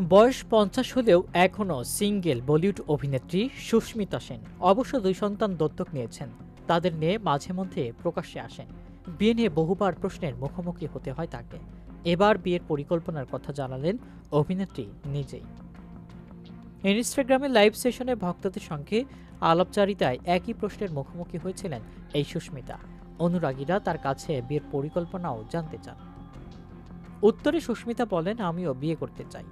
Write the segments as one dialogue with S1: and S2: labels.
S1: বয়স পঞ্চাশ হলেও এখনও সিঙ্গেল বলিউড অভিনেত্রী সুস্মিতা সেন অবশ্য দুই সন্তান দত্তক নিয়েছেন। তাদের নিয়ে মাঝে মধ্যে প্রকাশ্যে আসেন। বিয়ে নিয়ে বহুবার প্রশ্নের মুখোমুখি হতে হয় তাকে। এবার বিয়ের পরিকল্পনার কথা জানালেন অভিনেত্রী নিজেই। ইনস্টাগ্রামে লাইভ সেশনে ভক্তদের সঙ্গে আলাপচারিতায় একই প্রশ্নের মুখোমুখি হয়েছিলেন এই সুস্মিতা। অনুরাগীরা তার কাছে বিয়ের পরিকল্পনাও জানতে চান। উত্তরে সুস্মিতা বলেন, আমিও বিয়ে করতে চাই।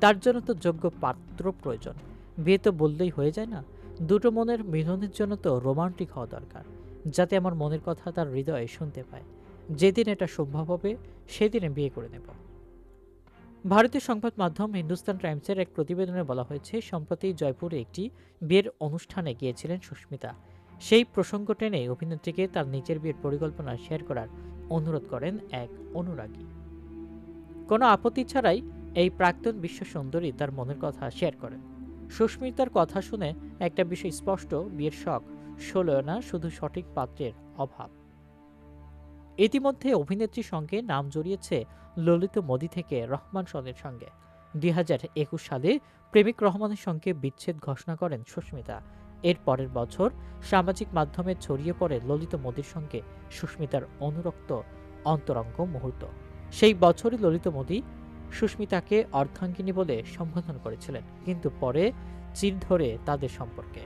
S1: তার জন্য তো যোগ্য পাত্র প্রয়োজন। বিয়ে তো বললেই হয়ে যায় না। দুটো মনের মিলনের জন্য তো রোমান্টিক হওয়া দরকার, যাতে আমার মনের কথা তার হৃদয়ে শুনতে পায়। যেদিন এটা সম্ভব হবে, সেদিনে বিয়ে করে নেব। ভারতীয় সংবাদ মাধ্যম হিন্দুস্তান টাইমসের এক প্রতিবেদনে বলা হয়েছে, সম্প্রতি জয়পুরে একটি বিয়ের অনুষ্ঠানে গিয়েছিলেন সুস্মিতা। সেই প্রসঙ্গ টেনে অভিনেত্রীকে তার নিজের বিয়ের পরিকল্পনা শেয়ার করার অনুরোধ করেন এক অনুরাগী। কোনো আপত্তি ছাড়াই এই প্রাক্তন বিশ্ব সুন্দরী তার মনের কথা শেয়ার করেন সুস্মিতার কথা শুনে একটা বিষয় স্পষ্ট, বিয়ের শখ ষোলো না শুধু সঠিক পাত্রের অভাব। ইতিমধ্যে অভিনেত্রীর সঙ্গে নাম জড়িয়েছে ললিত মোদি থেকে রহমান সনের সঙ্গে। দুই হাজার একুশ সালে প্রেমিক রহমানের সঙ্গে বিচ্ছেদ ঘোষণা করেন সুস্মিতা। এর পরের বছর সামাজিক মাধ্যমে ছড়িয়ে পড়ে ললিত মোদির সঙ্গে সুস্মিতার অনুরক্ত অন্তরঙ্গ মুহূর্ত। সেই বছরই ললিত মোদি সুস্মিতাকে অর্ধাঙ্গিনী বলে সম্বোধন করেছিলেন কিন্তু পরে চির ধরে তাদের সম্পর্কে।